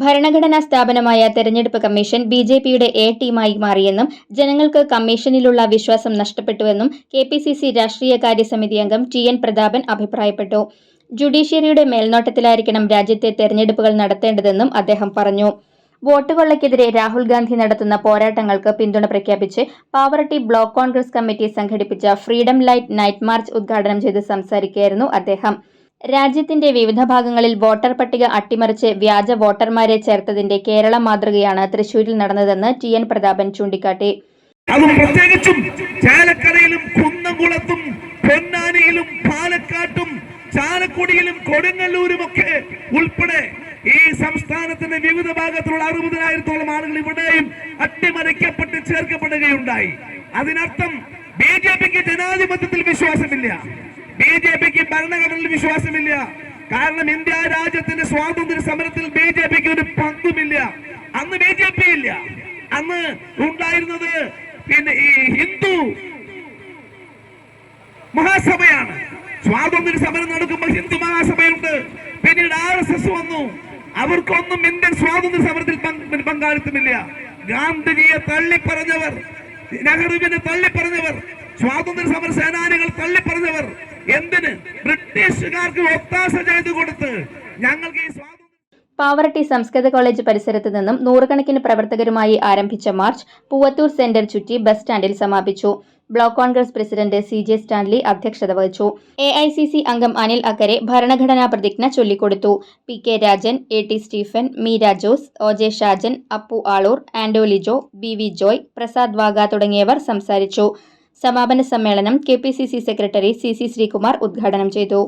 ഭരണഘടനാ സ്ഥാപനമായ തെരഞ്ഞെടുപ്പ് കമ്മീഷൻ ബി ജെ പിയുടെ എ ടീമായി മാറിയെന്നും ജനങ്ങൾക്ക് കമ്മീഷനിലുള്ള വിശ്വാസം നഷ്ടപ്പെട്ടുവെന്നും കെ പി സി സി രാഷ്ട്രീയകാര്യ സമിതി അംഗം ടി എൻ പ്രതാപൻ അഭിപ്രായപ്പെട്ടു. ജുഡീഷ്യറിയുടെ മേൽനോട്ടത്തിലായിരിക്കണം രാജ്യത്തെ തെരഞ്ഞെടുപ്പുകൾ നടത്തേണ്ടതെന്നും അദ്ദേഹം പറഞ്ഞു. വോട്ട് കൊള്ളയ്ക്കെതിരെ രാഹുൽ ഗാന്ധി നടത്തുന്ന പോരാട്ടങ്ങൾക്ക് പിന്തുണ പ്രഖ്യാപിച്ച് പാവറട്ടി ബ്ലോക്ക് കോൺഗ്രസ് കമ്മിറ്റി സംഘടിപ്പിച്ച ഫ്രീഡം ലൈറ്റ് നൈറ്റ് മാർച്ച് ഉദ്ഘാടനം ചെയ്ത് സംസാരിക്കുകയായിരുന്നു അദ്ദേഹം. രാജ്യത്തിന്റെ വിവിധ ഭാഗങ്ങളിൽ വോട്ടർ പട്ടിക അട്ടിമറിച്ച് വ്യാജ വോട്ടർമാരെ ചേർത്തതിന്റെ കേരള മാതൃകയാണ് തൃശൂരിൽ നടന്നതെന്ന് ടി എൻ പ്രതാപൻ ചൂണ്ടിക്കാട്ടി. ചാലക്കരയിലും കുന്നംകുളത്തും പാലക്കാട്ടും ചാലക്കുടിയിലും കൊടുങ്ങല്ലൂരും ഒക്കെ ഉൾപ്പെടെ ഈ സംസ്ഥാനത്തിന്റെ വിവിധ ഭാഗത്തുള്ള അറുപതിനായിരത്തോളം ആളുകൾ ഇവിടെയും അട്ടിമറിക്കപ്പെട്ട് ചേർക്കപ്പെടുകയുണ്ടായി. അതിനർത്ഥം ബി ജെ പിക്ക് ജനാധിപത്യത്തിൽ വിശ്വാസമില്ല. ബി ജെ പിക്ക് ഭരണഘടനയിൽ വിശ്വാസമില്ല. കാരണം ഇന്ത്യ രാജ്യത്തിന്റെ സ്വാതന്ത്ര്യ സമരത്തിൽ ബി ജെ പിക്ക് ഒരു പങ്കുമില്ല. അന്ന് ബി ജെ പി ഇല്ല. അന്ന് ഉണ്ടായിരുന്നത് പിന്നെ ഈ ഹിന്ദു മഹാസഭയാണ്. സ്വാതന്ത്ര്യ സമരം നടക്കുമ്പോൾ ഹിന്ദു മഹാസഭയുണ്ട്. പിന്നീട് ആർ എസ് എസ് വന്നു. അവർക്കൊന്നും ഇന്ത്യൻ സ്വാതന്ത്ര്യ സമരത്തിൽ പങ്ക് പങ്കാളിത്തമില്ല. ഗാന്ധിജിയെ തള്ളിപ്പറഞ്ഞവർ നെഹ്റുവിനെ തള്ളിപ്പറഞ്ഞവർ സ്വാതന്ത്ര്യ സമര സേനാനികൾ എന്തിന് ബ്രിട്ടീഷുകാർക്ക് ഒത്താശ ചെയ്തു കൊടുത്ത് ഞങ്ങൾക്ക് ഈ സ്വാതന്ത്ര്യം പാവറട്ടി സംസ്കൃത കോളേജ് പരിസരത്ത് നിന്നും നൂറുകണക്കിന് പ്രവർത്തകരുമായി ആരംഭിച്ച മാർച്ച് പൂവത്തൂർ സെന്റർ ചുറ്റി ബസ് സ്റ്റാൻഡിൽ സമാപിച്ചു. Block Congress president C J Stanley അധ്യക്ഷത വഹിച്ചു. എ ഐ സി സി അംഗം അനിൽ അക്കരെ ഭരണഘടനാ പ്രതിജ്ഞ ചൊല്ലിക്കൊടുത്തു. P K Rajan A T Stephen Meera Jose O J Shajan Appu Aloor Ando Lijo B V Joy Prasad Vaga തുടങ്ങിയവർ സംസാരിച്ചു. സമാപന സമ്മേളനം കെ സെക്രട്ടറി സി ശ്രീകുമാർ ഉദ്ഘാടനം ചെയ്തു